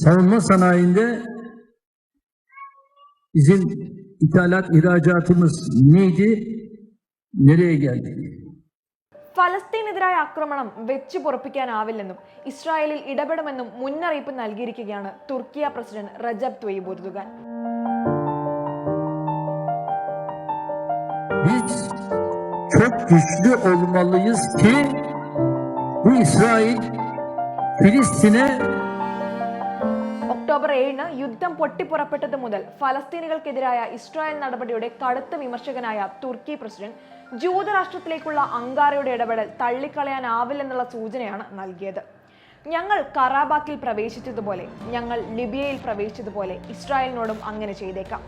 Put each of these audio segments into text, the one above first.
savunma sanayinde bizim ithalat ihracatımız neydi? Nereye geldi? ഫലസ്തീനെതിരായ ആക്രമണം വെച്ചു പൊറപ്പിക്കാനാവില്ലെന്നും ഇസ്രായേലിൽ ഇടപെടുമെന്നും മുന്നറിയിപ്പ് നൽകിയിരിക്കുകയാണ് Turkiye president Recep Tayyip Erdogan Biz çok güçlü olmalıyız ki bu İsrail Filistin'e October ഏഴിന് യുദ്ധം പൊട്ടിപ്പുറപ്പെട്ടത് മുതൽ ഫലസ്തീനുകൾക്കെതിരായ ഇസ്രായേൽ നടപടിയുടെ കടുത്ത വിമർശകനായ തുർക്കി പ്രസിഡന്റ് ജൂതരാഷ്ട്രത്തിലേക്കുള്ള അങ്കാറയുടെ ഇടപെടൽ തള്ളിക്കളയാനാവില്ലെന്നുള്ള സൂചനയാണ് നൽകിയത്. ഞങ്ങൾ കറാബാക്കിൽ പ്രവേശിച്ചതുപോലെ ഞങ്ങൾ ലിബിയയിൽ പ്രവേശിച്ചതുപോലെ ഇസ്രായേലിനോടും അങ്ങനെ ചെയ്തേക്കാം.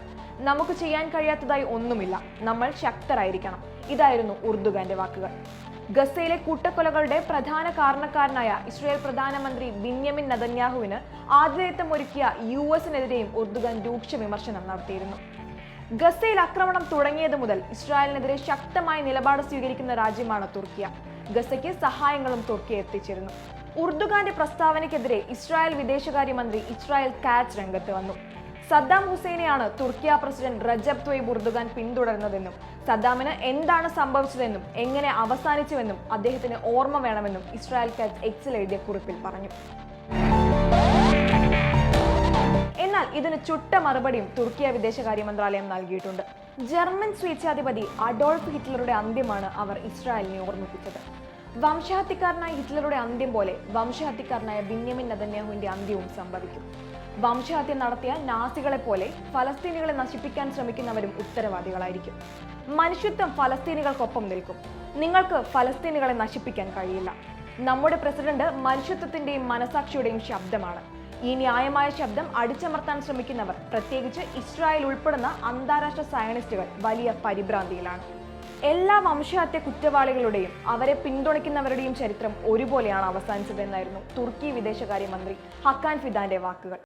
നമുക്ക് ചെയ്യാൻ കഴിയാത്തതായി ഒന്നുമില്ല. നമ്മൾ ശക്തരായിരിക്കണം. ഇതായിരുന്നു ഉർദുഗാന്റെ വാക്കുകൾ. ഗസയിലെ കൂട്ടക്കൊലകളുടെ പ്രധാന കാരണക്കാരനായ ഇസ്രയേൽ പ്രധാനമന്ത്രി ബിന്യമിൻ നദന്യാഹുവിന് ആതിഥേയത്വം ഒരുക്കിയ യു എസിനെതിരെയും ഉർദുഗാൻ രൂക്ഷ വിമർശനം നടത്തിയിരുന്നു. ഗസയിൽ ആക്രമണം തുടങ്ങിയത് മുതൽ ഇസ്രായേലിനെതിരെ ശക്തമായ നിലപാട് സ്വീകരിക്കുന്ന രാജ്യമാണ് തുർക്കിയ. ഗസയ്ക്ക് സഹായങ്ങളും തുർക്കി എത്തിച്ചിരുന്നു. ഉർദുഗാന്റെ പ്രസ്താവനയ്ക്കെതിരെ ഇസ്രായേൽ വിദേശകാര്യമന്ത്രി ഇസ്രായേൽ കാച്ച് രംഗത്ത് വന്നു. സദ്ദാം ഹുസൈനെയാണ് Turkiye president Recep Tayyip Erdogan പിന്തുടരുന്നതെന്നും സദ്ദാമിന് എന്താണ് സംഭവിച്ചതെന്നും എങ്ങനെ അവസാനിച്ചുവെന്നും അദ്ദേഹത്തിന് ഓർമ്മ വേണമെന്നും ഇസ്രായേൽ കാറ്റ് എക്സിൽ എഴുതിയ കുറിപ്പിൽ പറഞ്ഞു. എന്നാൽ ഇതിന് ചുട്ട മറുപടിയും തുർക്കിയ വിദേശകാര്യ മന്ത്രാലയം നൽകിയിട്ടുണ്ട്. ജർമ്മൻ സ്വേച്ഛാധിപതി അഡോൾഫ് ഹിറ്റ്ലറുടെ അന്ത്യമാണ് അവർ ഇസ്രായേലിനെ ഓർമ്മിപ്പിച്ചത്. വംശഹത്യക്കാരനായ ഹിറ്റ്ലറുടെ അന്ത്യം പോലെ വംശഹത്യക്കാരനായ ബിന്യമിൻ നദന്യാഹുവിന്റെ അന്ത്യവും സംഭവിക്കും. വംശഹത്യ നടത്തിയ നാസികളെ പോലെ ഫലസ്തീനികളെ നശിപ്പിക്കാൻ ശ്രമിക്കുന്നവരും ഉത്തരവാദികളായിരിക്കും. മനുഷ്യത്വം ഫലസ്തീനികൾക്കൊപ്പം നിൽക്കും. നിങ്ങൾക്ക് ഫലസ്തീനികളെ നശിപ്പിക്കാൻ കഴിയില്ല. നമ്മുടെ പ്രസിഡന്റ് മനുഷ്യത്വത്തിന്റെയും മനസാക്ഷിയുടെയും ശബ്ദമാണ്. ഈ ന്യായമായ ശബ്ദം അടിച്ചമർത്താൻ ശ്രമിക്കുന്നവർ പ്രത്യേകിച്ച് ഇസ്രായേൽ ഉൾപ്പെടുന്ന അന്താരാഷ്ട്ര സയനിസ്റ്റുകൾ വലിയ പരിഭ്രാന്തിയിലാണ്. എല്ലാ വംശഹത്യ കുറ്റവാളികളുടെയും അവരെ പിന്തുണയ്ക്കുന്നവരുടെയും ചരിത്രം ഒരുപോലെയാണ് അവസാനിച്ചതെന്നായിരുന്നു തുർക്കി വിദേശകാര്യമന്ത്രി ഹക്കാൻ ഫിദാന്റെ വാക്കുകൾ.